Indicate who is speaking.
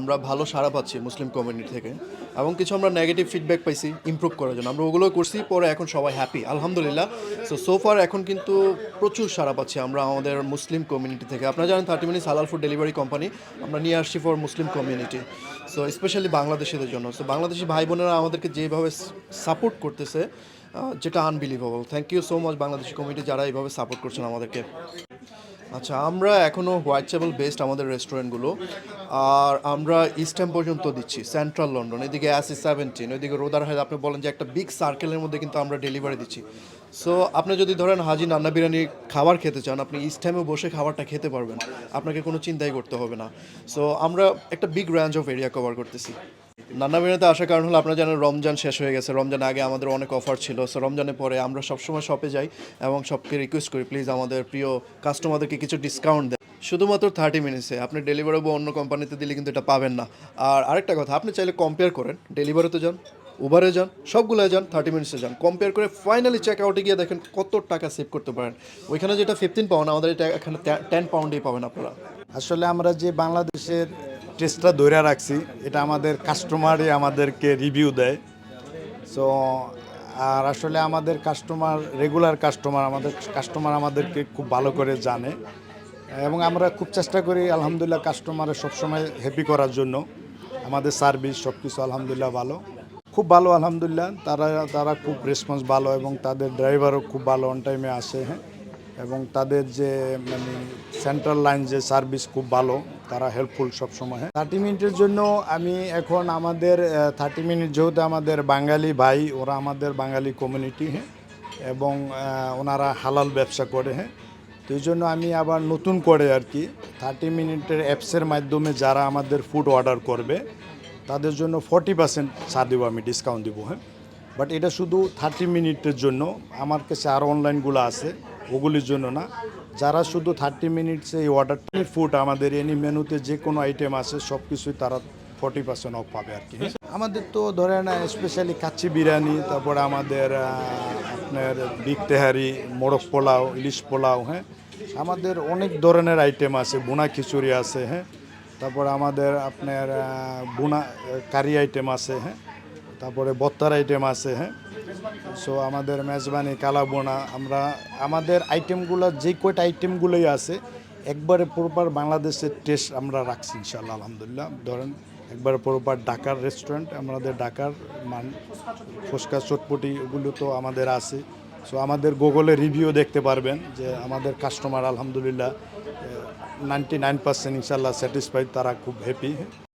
Speaker 1: আমরা ভালো সাড়া পাচ্ছি মুসলিম কমিউনিটি থেকে এবং কিছু আমরা নেগেটিভ ফিডব্যাক পাইছি ইমপ্রুভ করার জন্য। আমরা ওগুলো করছি, পরে এখন সবাই হ্যাপি আলহামদুলিল্লাহ। সো সোফার এখন কিন্তু প্রচুর সাড়া পাচ্ছি আমরা আমাদের মুসলিম কমিউনিটি থেকে। আপনারা জানেন থার্টি মিনিটস হালাল ফুড ডেলিভারি কোম্পানি আমরা নিয়ে আসছি for Muslim community so specially বাংলাদেশিদের জন্য। সো বাংলাদেশি ভাই বোনেরা আমাদেরকে যেভাবে সাপোর্ট করতেছে যেটা unbelievable thank you so much Bangladeshi community যারা এইভাবে সাপোর্ট করছেন আমাদেরকে। আচ্ছা আমরা এখনও হোয়াইট চেবল বেসড আমাদের রেস্টুরেন্টগুলো আর আমরা ইস্টার্ন পর্যন্ত দিচ্ছি সেন্ট্রাল লন্ডন এদিকে অ্যাসি সেভেন্টিন ওইদিকে রোদার হাইড আপনি বলেন যে একটা বিগ সার্কেলের মধ্যে কিন্তু আমরা ডেলিভারি দিচ্ছি। সো আপনি যদি ধরেন হাজি নান্না বিরিয়ানি খাবার খেতে চান, আপনি ইস্ট বসে খাবারটা খেতে পারবেন, আপনাকে কোনো চিন্তাই করতে হবে না। সো আমরা একটা big range of area cover করতেছি। নান্না বিরিয়ানিতে আসার কারণ হলো আপনারা জানেন রমজান শেষ হয়ে গেছে। রমজান আগে আমাদের অনেক অফার ছিল। সো রমজানের পরে আমরা সবসময় শপে যাই এবং সবকে রিকোয়েস্ট করি প্লিজ আমাদের প্রিয় কাস্টমারদেরকে কিছু ডিসকাউন্ট দেয় শুধুমাত্র থার্টি মিনিটসে আপনি ডেলিভারি বা অন্য কোম্পানিতে দিলে কিন্তু এটা পাবেন না। আর আরেকটা কথা, আপনি চাইলে কম্পেয়ার করেন। ডেলিভারিতে যান উবারে যান, সবগুলোয় যান থার্টি মিনিটসে যান। কম্পেয়ার করে ফাইনালি চেক আউটে গিয়ে দেখেন কত টাকা সেভ করতে পারেন। ওইখানে যেটা ফিফটিন পাউন্ড আমাদের এটা এখানে টেন পাউন্ডেই পাবেন আপনারা।
Speaker 2: আসলে আমরা যে বাংলাদেশের টেস্টটা ধরে রাখছি। এটা আমাদের কাস্টমারই আমাদেরকে রিভিউ দেয়। সো আর আসলে আমাদের কাস্টমার রেগুলার কাস্টমার আমাদের কাস্টমার আমাদেরকে খুব ভালো করে জানে। এবং আমরা খুব চেষ্টা করি, আলহামদুলিল্লাহ কাস্টমারের সবসময় হ্যাপি করার জন্য। আমাদের সার্ভিস সব কিছু আলহামদুলিল্লাহ ভালো। খুব ভালো, আলহামদুলিল্লাহ। তারা তারা খুব রেসপন্স ভালো এবং তাদের ড্রাইভারও খুব ভালো অন টাইমে আসে হ্যাঁ। এবং তাদের যে মানে সেন্ট্রাল লাইন যে সার্ভিস খুব ভালো। তারা হেল্পফুল সবসময় থার্টি মিনিটের জন্য আমি এখন আমাদের থার্টি মিনিট যেহেতু আমাদের বাঙালি ভাই, ওরা আমাদের বাঙালি কমিউনিটি হ্যাঁ এবং ওনারা হালাল ব্যবসা করে হ্যাঁ। তো এই জন্য আমি আবার নতুন করে আর কি থার্টি মিনিটের অ্যাপসের মাধ্যমে যারা আমাদের ফুড অর্ডার করবে, তাদের জন্য ফর্টি পার্সেন্ট ছাড় দেবো আমি ডিসকাউন্ট দেবো হ্যাঁ। বাট এটা শুধু থার্টি মিনিটের জন্য, আমার কাছে আরও অনলাইনগুলো আছে। ওগুলির জন্য না। যারা শুধু থার্টি মিনিটসে এই অর্ডার ফুড আমাদের এনি মেনুতে যে কোনো আইটেম আছে সব কিছুই তারা ফর্টি পার্সেন্ট অফ পাবে আর কি। আমাদের তো ধরেন স্পেশালি কাচ্চি বিরিয়ানি, তারপরে আমাদের আপনার বিগ তেহারি, মোরগ পোলাও, ইলিশ পোলাও হ্যাঁ। আমাদের অনেক ধরনের আইটেম আছে, বোনা খিচুড়ি আছে হ্যাঁ। তারপরে আমাদের আপনার বোনা কারি আইটেম আছে হ্যাঁ। তারপরে বত্তার আইটেম আছে হ্যাঁ? সো আমাদের মেজবানি, কালাবোনা, আমরা, আমাদের আইটেমগুলো যে কয়টা আইটেমগুলোই আছে, একবারে প্রপার বাংলাদেশের টেস্ট আমরা রাখছি ইনশাল্লাহ আলহামদুলিল্লাহ। ধরেন, একবার প্রপার ঢাকার রেস্টুরেন্ট আমাদের ঢাকার মান, ফুচকা, চটপটি ওগুলো তো আমাদের আছে। সো আমাদের গুগলে রিভিউ দেখতে পারবেন যে আমাদের কাস্টমার আলহামদুলিল্লাহ নাইনটি নাইন পার্সেন্ট ইনশাল্লাহ স্যাটিসফাইড তারা খুব হ্যাপি